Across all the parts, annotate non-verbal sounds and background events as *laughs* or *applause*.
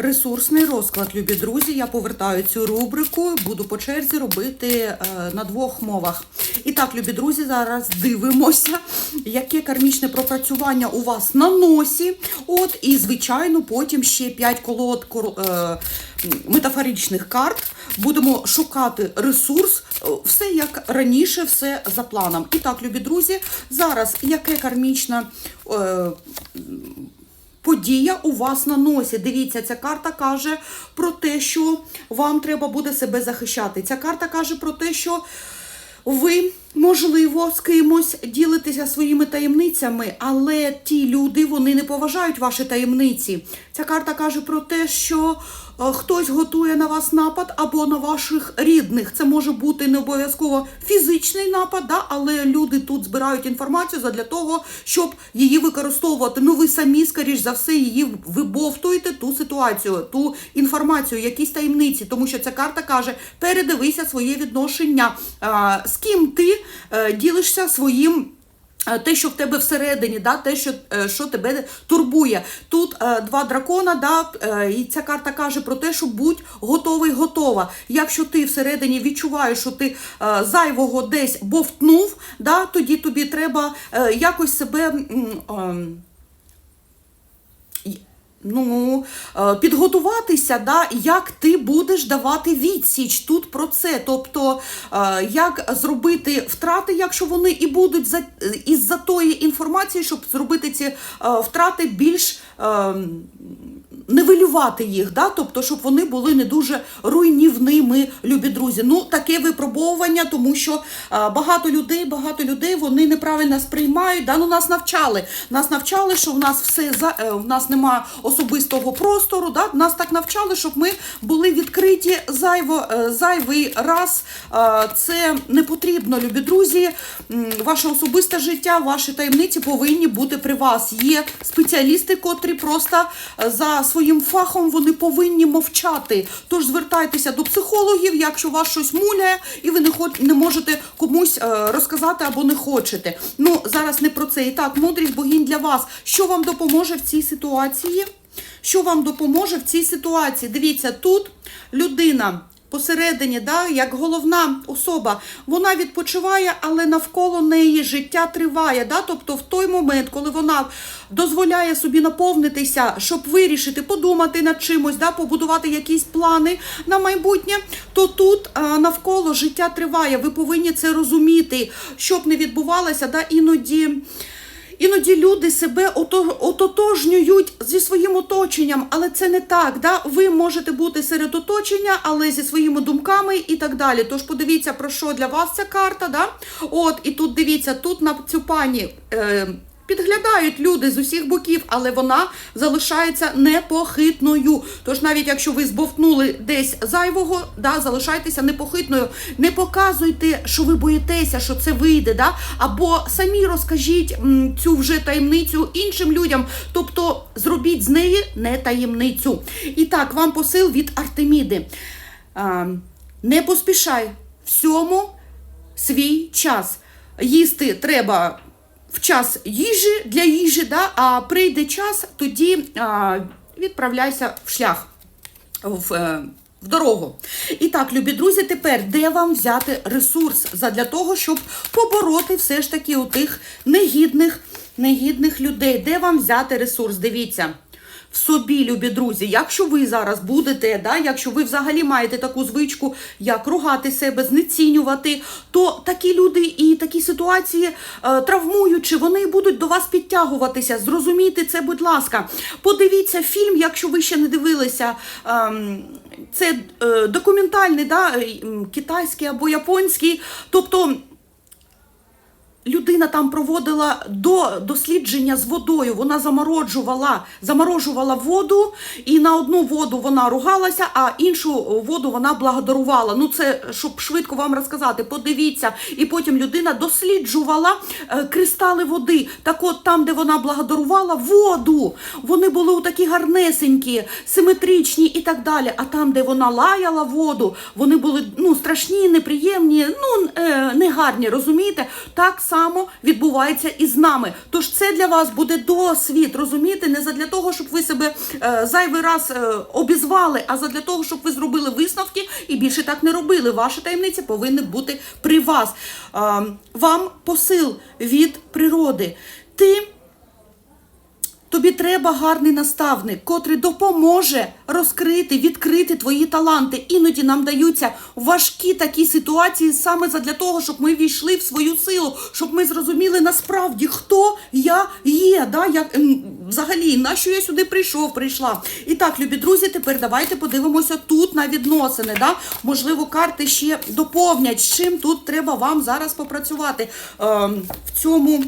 Ресурсний розклад, любі друзі. Я повертаю цю рубрику, буду по черзі робити е, на двох мовах. І так, любі друзі, зараз дивимося, яке кармічне пропрацювання у вас на носі. От, і, звичайно, потім ще 5 колод е, метафоричних карт. Будемо шукати ресурс, е, все як раніше, все за планом. І так, любі друзі, зараз яке кармічне. Подія у вас на носі. Дивіться, ця карта каже про те, що вам треба буде себе захищати. Ця карта каже про те, що ви, можливо, з кимось ділитеся своїми таємницями, але ті люди вони не поважають ваші таємниці. Ця карта каже про те, що е, хтось готує на вас напад або на ваших рідних. Це може бути не обов'язково фізичний напад, да? але люди тут збирають інформацію для того, щоб її використовувати. Ну, ви самі, скоріш за все, її вибовтуєте ту ситуацію, ту інформацію, якісь таємниці, тому що ця карта каже: передивися своє відношення, з ким ти ділишся своїм. е, Те, що в тебе всередині, да, те, що, е, що тебе турбує. Тут е, два дракона, да, е, і ця карта каже про те, що будь готовий, готова. Якщо ти всередині відчуваєш, що ти е, зайвого десь бовтнув, да, тоді тобі треба е, якось себе. Е, ем, Ну, е, підготуватися, да, як ти будеш давати відсіч тут про це. Тобто, е, як зробити втрати, якщо вони і будуть за, із-за тої інформації, щоб зробити ці е, втрати більш нивелювати їх, да? тобто, щоб вони були не дуже руйнівними, любі друзі. Ну, таке випробовування, тому що е, багато людей, багато людей вони неправильно сприймають. Да? Ну, нас навчали. Нас навчали, що в нас все за е, в нас немає особистого простору. Да? Нас так навчали, щоб ми були відкриті зайво, е, зайвий раз. Е, Це не потрібно, любі друзі. Ваше особисте життя, ваші таємниці повинні бути при вас. Є спеціалісти, котрі просто за своїм фахом вони повинні мовчати. Тож звертайтеся до психологів, якщо вас щось муляє, і ви не хоч не можете комусь е, розказати або не хочете. Ну зараз не про це. І так, мудрість богінь для вас. Що вам допоможе в цій ситуації? Що вам допоможе в цій ситуації? Дивіться, тут людина посередині, да, як головна особа, вона відпочиває, але навколо неї життя триває. Да? Тобто, в той момент, коли вона дозволяє собі наповнитися, щоб вирішити, подумати над чимось, да, побудувати якісь плани на майбутнє, то тут а, навколо життя триває. Ви повинні це розуміти, щоб не відбувалося, да, іноді. Іноді люди себе ототожнюють зі своїм оточенням, але це не так. Да? Ви можете бути серед оточення, але зі своїми думками і так далі. Тож подивіться, про що для вас ця карта. Да? От, і тут дивіться, тут на цю пані. Е, Підглядають люди з усіх боків, але вона залишається непохитною. Тож навіть якщо ви збовтнули десь зайвого, да, залишайтеся непохитною. Не показуйте, що ви боїтеся, що це вийде, да? або самі розкажіть цю вже таємницю іншим людям. Тобто зробіть з неї не таємницю. І так, вам посил від Артеміди. А, не поспішай всьому свій час. Їсти треба в час їжі для їжі, да, а прийде час, тоді а, відправляйся в шлях. В, е, в дорогу. І так, любі друзі, тепер де вам взяти ресурс для того, щоб побороти все ж таки у тих негідних, негідних людей? Де вам взяти ресурс? Дивіться. В собі, любі друзі, якщо ви зараз будете, да, якщо ви взагалі маєте таку звичку, як ругати себе, знецінювати, то такі люди і такі ситуації е, травмуючі, вони будуть до вас підтягуватися. Зрозумійте це, будь ласка. Подивіться фільм, якщо ви ще не дивилися. ем, це е, документальний, да, е, китайський або японський. Тобто Людина там проводила до дослідження з водою. Вона замороджувала, заморожувала воду, і на одну воду вона ругалася, а іншу воду вона благодарувала. Ну це щоб швидко вам розказати. Подивіться, і потім людина досліджувала е, кристали води. Так, от там, де вона благодарувала воду, вони були у такі гарнесенькі, симетричні і так далі. А там, де вона лаяла воду, вони були ну страшні, неприємні, ну е, негарні, розумієте? Так само. Само відбувається і з нами. Тож це для вас буде досвід, розумієте? Не задля того, щоб ви себе е, зайвий раз е, обізвали, а задля того, щоб ви зробили висновки і більше так не робили. Ваші таємниці повинні бути при вас. Е, вам посил від природи. Ти Тобі треба гарний наставник, котрий допоможе розкрити, відкрити твої таланти. Іноді нам даються важкі такі ситуації саме задля того, щоб ми війшли в свою силу, щоб ми зрозуміли насправді, хто я є. Да? Як, ем, взагалі, на що я сюди прийшов, прийшла. І так, любі друзі, тепер давайте подивимося тут на відносини. Да? Можливо, карти ще доповнять, з чим тут треба вам зараз попрацювати ем, в цьому.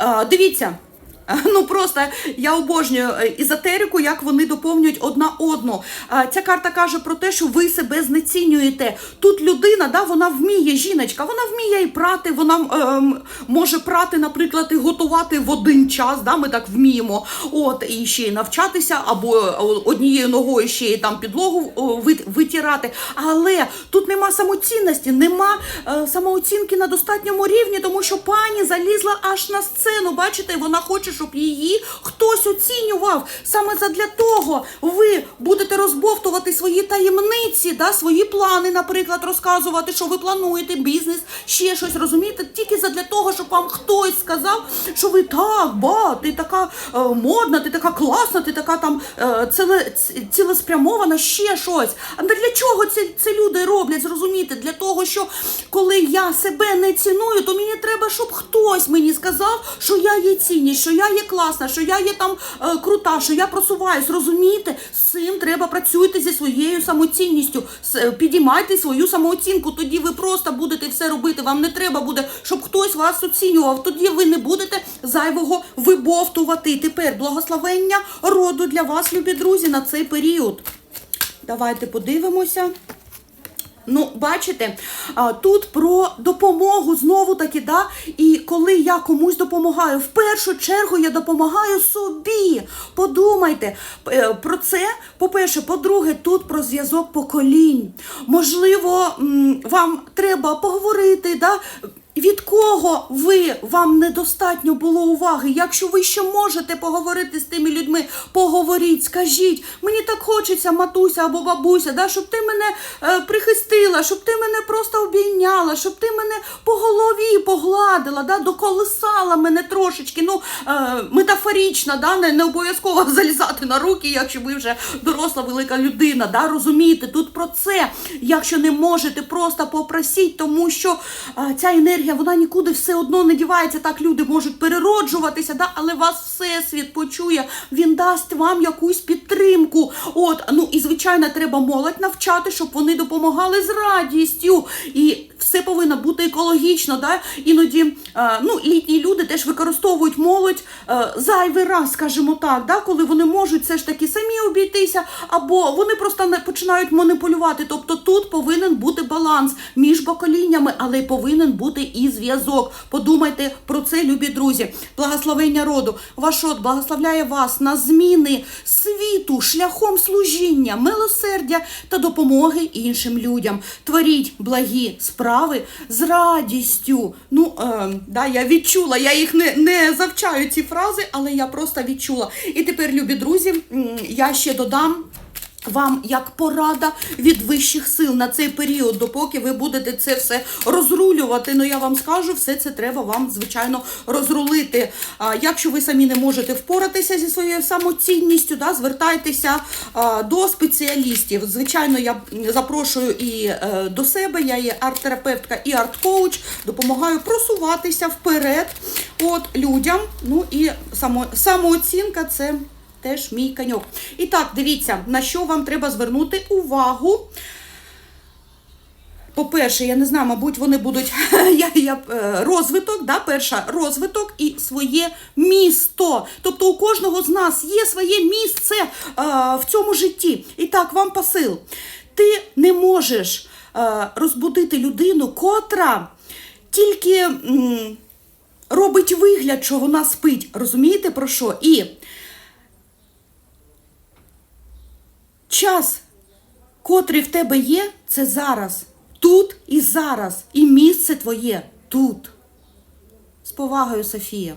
Е, дивіться. *laughs* Ну просто я обожнюю е, езотерику, як вони доповнюють одна одну. Е, Ця карта каже про те, що ви себе знецінюєте. Тут людина, да, вона вміє, жіночка, вона вміє і прати, вона ем, може прати, наприклад, і готувати в один час. Да, Ми так вміємо. От і ще й навчатися, або е, однією ногою ще й там підлогу витирати. Але тут нема самоцінності, нема е, самооцінки на достатньому рівні, тому що пані залізла аж на сцену. Бачите, вона хоче, щоб її хтось оцінював. Саме задля того ви будете розбовтувати свої таємниці, да, свої плани, наприклад, розказувати, що ви плануєте бізнес, ще щось розумієте, тільки задля того, щоб вам хтось сказав, що ви так, ба, ти така е, модна, ти така класна, ти така там е, ціле, цілеспрямована, ще щось. А для чого це, це люди роблять? Зрозуміти? Для того, що коли я себе не ціную, то мені треба, щоб хтось мені сказав, що я є цінність, що я є класна, що я є там е, крута, що я просуваюсь. Розумієте? З цим треба працюйте зі своєю самоцінністю. Е, Підіймайте свою самооцінку. Тоді ви просто будете все робити. Вам не треба буде, щоб хтось вас оцінював. Тоді ви не будете зайвого вибовтувати. Тепер благословення роду для вас, любі друзі, на цей період. Давайте подивимося. Ну, бачите, тут про допомогу знову таки, да. І коли я комусь допомагаю, в першу чергу я допомагаю собі. Подумайте е, про це. По-перше, по-друге, тут про зв'язок поколінь. Можливо, вам треба поговорити, да. Від кого ви вам недостатньо було уваги? Якщо ви ще можете поговорити з тими людьми, поговоріть, скажіть, мені так хочеться, матуся або бабуся, да, щоб ти мене е, прихистила, щоб ти мене просто обійняла, щоб ти мене по голові погладила, да, доколисала мене трошечки. Ну, е, метафорично, да, не, не обов'язково *laughs* залізати на руки, якщо ви вже доросла велика людина. Да, розумієте, тут про це. Якщо не можете, просто попросіть, тому що е, ця енергія вона нікуди все одно не дівається. Так люди можуть перероджуватися, да, але вас всесвіт почує, він дасть вам якусь підтримку. От, ну і звичайно, треба молодь навчати, щоб вони допомагали з радістю. І все повинно бути екологічно. Да? Іноді е, ну, літні люди теж використовують молодь е, зайвий раз, скажімо так, да? коли вони можуть все ж таки самі обійтися, або вони просто не починають маніпулювати. Тобто тут повинен бути баланс між поколіннями, але й повинен бути і зв'язок. Подумайте про це, любі друзі. Благословення роду. Ваш род благословляє вас на зміни світу шляхом служіння, милосердя та допомоги іншим людям. Творіть благі справи з радістю. Ну, е, да, я відчула, я їх не, не завчаю ці фрази, але я просто відчула. І тепер, любі друзі, я ще додам. Вам як порада від вищих сил на цей період, допоки ви будете це все розрулювати. Ну я вам скажу, все це треба вам, звичайно, розрулити. А якщо ви самі не можете впоратися зі своєю самоцінністю, да, звертайтеся а, до спеціалістів. Звичайно, я запрошую і е, до себе. Я є арт-терапевтка і арт-коуч, допомагаю просуватися вперед от людям. Ну і само, самооцінка це теж мій каньок. І так, дивіться, на що вам треба звернути увагу. По-перше, я не знаю, мабуть, вони будуть *laughs* я, я, е, розвиток, да, перша розвиток і своє місто. Тобто у кожного з нас є своє місце е, в цьому житті. І так, вам посил. Ти не можеш е, розбудити людину, котра тільки м, робить вигляд, що вона спить. Розумієте про що? І час, котрий в тебе є, це зараз. Тут і зараз. І місце твоє тут. З повагою, Софія.